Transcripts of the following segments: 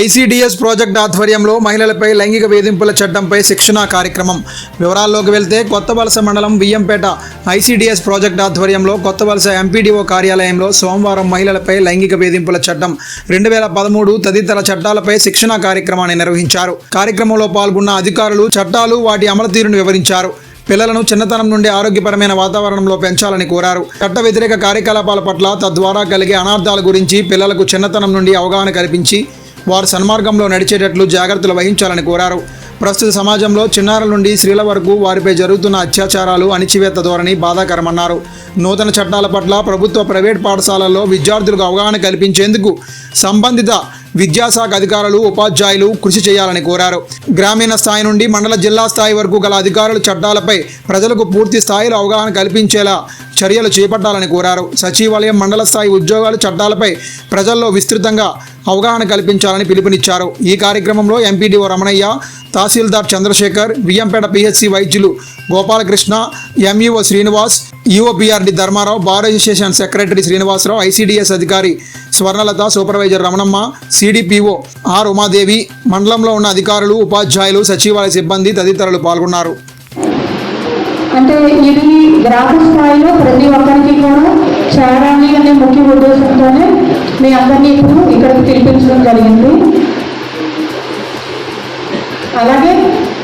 ICDS project ఆధ్వర్యంలో మహిళలపై లైంగిక వేధింపుల చట్టంపై శిక్షణ కార్యక్రమం. వివరాల్లోకి వెళ్తే కొత్త వలస మండలం బియ్యంపేట ఐసీడీఎస్ ప్రాజెక్ట్ ఆధ్వర్యంలో కొత్త వలస ఎంపీడీఓ కార్యాలయంలో సోమవారం మహిళలపై లైంగిక వేధింపుల చట్టం. రెండు వేల పదమూడు తదితర చట్టాలపై శిక్షణ కార్యక్రమాన్ని నిర్వహించారు. కార్యక్రమంలో పాల్గొన్న అధికారులు చట్టాలు వాటి అమలు తీరును వివరించారు. పిల్లలను చిన్నతనం నుండి ఆరోగ్యపరమైన వాతావరణంలో పెంచాలని కోరారు. చట్ట వ్యతిరేక కార్యకలాపాల పట్ల తద్వారా కలిగే అనార్థాల గురించి పిల్లలకు చిన్నతనం నుండి అవగాహన కల్పించి వారు సన్మార్గంలో నడిచేటట్లు జాగ్రత్తలు వహించాలని కోరారు. ప్రస్తుత సమాజంలో చిన్నారుల నుండి స్త్రీల వరకు వారిపై జరుగుతున్న అత్యాచారాలు అణిచివేత ధోరణి బాధాకరమన్నారు. నూతన చట్టాల పట్ల ప్రభుత్వ ప్రైవేట్ పాఠశాలల్లో విద్యార్థులకు అవగాహన కల్పించేందుకు సంబంధిత విద్యాశాఖ అధికారులు ఉపాధ్యాయులు కృషి చేయాలని కోరారు. గ్రామీణ స్థాయి నుండి మండల జిల్లా స్థాయి వరకు గల అధికారులు చట్టాలపై ప్రజలకు పూర్తి స్థాయిలో అవగాహన కల్పించేలా చర్యలు చేపట్టాలని కోరారు. సచివాలయం మండల స్థాయి ఉద్యోగాలు చట్టాలపై ప్రజల్లో విస్తృతంగా అవగాహన కల్పించాలని పిలుపునిచ్చారు. ఈ కార్యక్రమంలో ఎంపీడీఓ రమణయ్య తహసీల్దార్ చంద్రశేఖర్ బియ్యంపేట పిహెచ్సి వైద్యులు Gopalakrishna MEO Srinivas EOPRD Dharmarao bar association secretary Srinivasarao ICDS అధికారి Swarnalatha supervisor Ramanamma CDPO R Umadevi మండలంలో ఉన్న అధికారులు ఉపాధ్యాయులు సచివాలయ సిబ్బంది తదితరులు పాల్గొన్నారు. అంటే ఇది గ్రామ స్థాయిలో ప్రతి ఒక్కరికి కూడా చేరాలి అనే ముఖ్య ఉద్దేశంతోనే మీ అందరినీ ఇప్పుడు ఇక్కడికి పిలిపించడం జరిగింది. అలాగే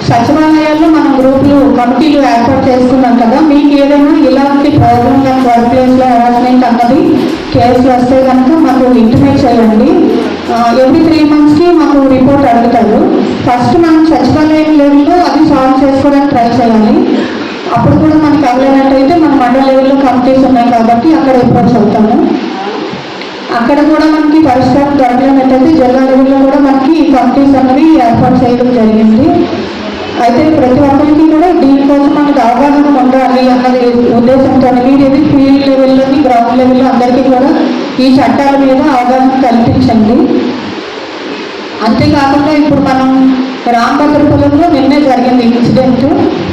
సచివాలయాల్లో మనం గ్రూపులు కమిటీలు ఏర్పాటు చేసుకున్నాం కదా మీకు ఏదైనా ఇలాంటి ప్రోగ్రామ్ కానీ వర్క్ ప్లేస్లో హెరాస్మెంట్ అన్నది కేసులు వస్తే కనుక మాకు ఇంటిమేట్ చేయండి. ఎవ్రీ త్రీ మంత్స్కి మాకు రిపోర్ట్ అడుగుతారు. ఫస్ట్ మనం సచివాలయం లెవెల్లో అది సాల్వ్ చేసుకోవడానికి ట్రై చేయాలి. అప్పుడు కూడా మనకి అవ్వలేనట్టయితే మన మండల లెవెల్లో కమిటీస్ ఉన్నాయి కాబట్టి అక్కడ అప్రోచ్ అవుతాము. అక్కడ కూడా మనకి పరిష్కారం దొరకలేనట్టయితే జిల్లా లెవెల్లో కూడా మనకి ఈ కమిటీస్ అన్నవి ఏర్పాటు చేయడం జరిగింది. అయితే ప్రతి ఒక్కరికి కూడా దీనికోసం మనకి అవగాహన ఉండాలి అన్నది ఉద్దేశంతో మీరు ఫీల్డ్ లెవెల్లోని గ్రౌండ్ లెవెల్లో అందరికీ కూడా ఈ చట్టాల మీద అవగాహన కల్పించండి. అంతేకాకుండా ఇప్పుడు మనం రామభద్రపురంలో నిన్నే జరిగింది ఇన్సిడెంట్.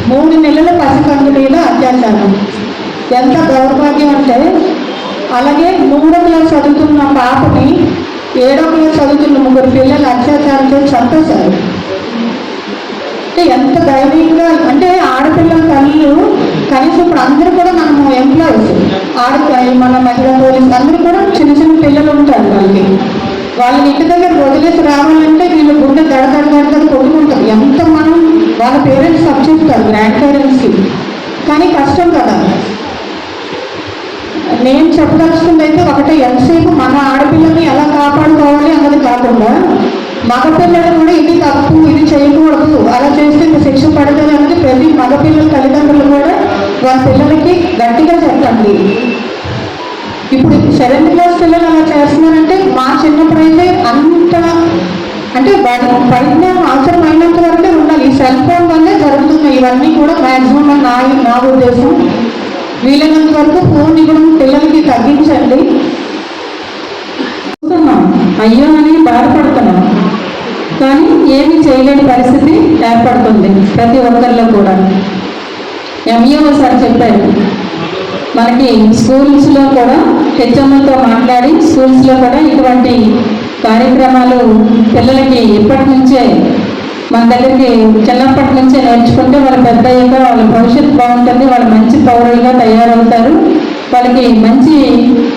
మూడు నెలల పసికందు మీద అత్యాచారం. ఎంత దౌర్భాగ్యం అంటే అలాగే మూడో క్లాస్ చదువుతున్న పాపని ఏడో క్లాస్ చదువుతున్న ముగ్గురు పిల్లలు అత్యాచారం చేసి చంపేశారు. అంటే ఎంత ధైర్యంగా అంటే ఆడపిల్లల తల్లులు కనీసం ఇప్పుడు అందరూ కూడా మనము ఎంప్లాయీస్ ఆడ మన మహిళా పోలీస్ అందరూ కూడా చిన్న చిన్న పిల్లలు వాళ్ళని ఇంటి దగ్గర వదిలేసి రావాలంటే వీళ్ళు గుండె దడ దడదడ దడ కొట్టుకుంటారు. ఎంత మనం వాళ్ళ పేరెంట్స్ చెప్తారు గ్రాండ్ పేరెంట్స్కి కానీ కష్టం కదా. నేను చెప్పదలుచుకుంది అయితే ఒకటే ఎంతసేపు మన ఆడపిల్లని ఎలా కాపాడుకోవాలి అన్నది కాకుండా మగపిల్లలు కూడా ఇది తప్పు ఇది చేయకూడదు అలా చేస్తే ఇంత శిక్ష పడుతుంది అనేది ప్రతి మగపిల్లల తల్లిదండ్రులు కూడా వాళ్ళ పిల్లలకి గట్టిగా చెప్పండి. ఇప్పుడు సెవెంత్ క్లాస్ పిల్లలు అలా చేస్తున్నారంటే మా చిన్నప్పుడైతే అంత అంటే వాడి పరిజ్ఞానం అయినంత వరకే ఉండాలి. ఈ సెల్ ఫోన్ వల్లే జరుగుతున్నాయి ఇవన్నీ కూడా మ్యాక్సిమం నా నా ఉద్దేశం. వీలైనంత వరకు ఫోన్ ఇవ్వడం పిల్లలకి తగ్గించండి. చూస్తున్నాం. అయ్యో అని బాధపడుతున్నాం. కానీ ఏమి చేయలేని పరిస్థితి ఏర్పడుతుంది ప్రతి ఒక్కరిలో కూడా. ఎంఈఓ సార్ చెప్పారు. మనకి స్కూల్స్లో కూడా హెచ్ఎంఓతో మాట్లాడి స్కూల్స్లో కూడా ఇటువంటి కార్యక్రమాలు పిల్లలకి ఇప్పటి నుంచే మన దగ్గరికి చిన్నప్పటి నుంచే నేర్చుకుంటే వాళ్ళ పెద్ద అయ్యాక వాళ్ళ భవిష్యత్తు బాగుంటుంది వాళ్ళు మంచి పౌరులుగా తయారవుతారు. వాళ్ళకి మంచి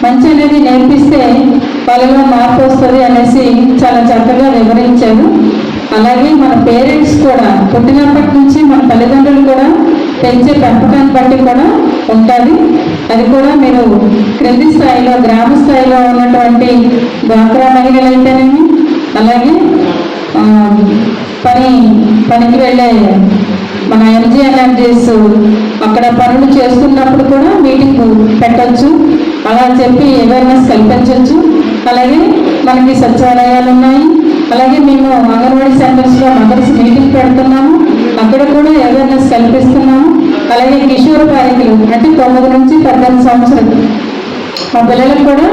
మంచి అనేది నేర్పిస్తే వాళ్ళలో మార్పు వస్తుంది అనేసి చాలా చక్కగా వివరించారు. అలాగే మన పేరెంట్స్ కూడా పుట్టినప్పటి నుంచి మన తల్లిదండ్రులు కూడా పెంచే పెంపకాన్ని బట్టి కూడా ఉంటుంది అది కూడా మీరు క్రింది స్థాయిలో గ్రామ స్థాయిలో ఉన్నటువంటి డ్వాక్రా మహిళలు అయితేనేమి అలాగే పని పనికి వెళ్ళే మన ఎన్జీ ఎనర్జీస్ అక్కడ పనులు చేస్తున్నప్పుడు కూడా మీటింగ్ పెట్టచ్చు. అలా చెప్పి అవేర్నెస్ కల్పించవచ్చు అలాగే మనకి సచివాలయాలు ఉన్నాయి. అలాగే మేము అంగన్వాడీ సెంటర్స్లో మదర్స్ మీటింగ్ పెడుతున్నాము. అక్కడ కూడా అవేర్నెస్ కల్పిస్తూ అలాగే కిషోర్ బాలికలు అంటే తొమ్మిది నుంచి పద్దెనిమిది సంవత్సరాలు. మా పిల్లలకు కూడా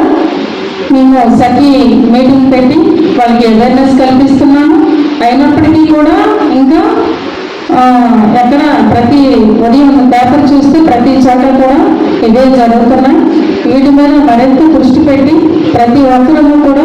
మేము సఖీ మీటింగ్ పెట్టి వాళ్ళకి అవేర్నెస్ కల్పిస్తున్నాము. అయినప్పటికీ కూడా ఇంకా ఎక్కడ ప్రతి ఉదయం పేపర్ చూస్తే ప్రతి చోట కూడా ఇవే జరుగుతున్నాయి. వీటి మీద మరింత దృష్టి పెట్టి ప్రతి ఒక్కరము కూడా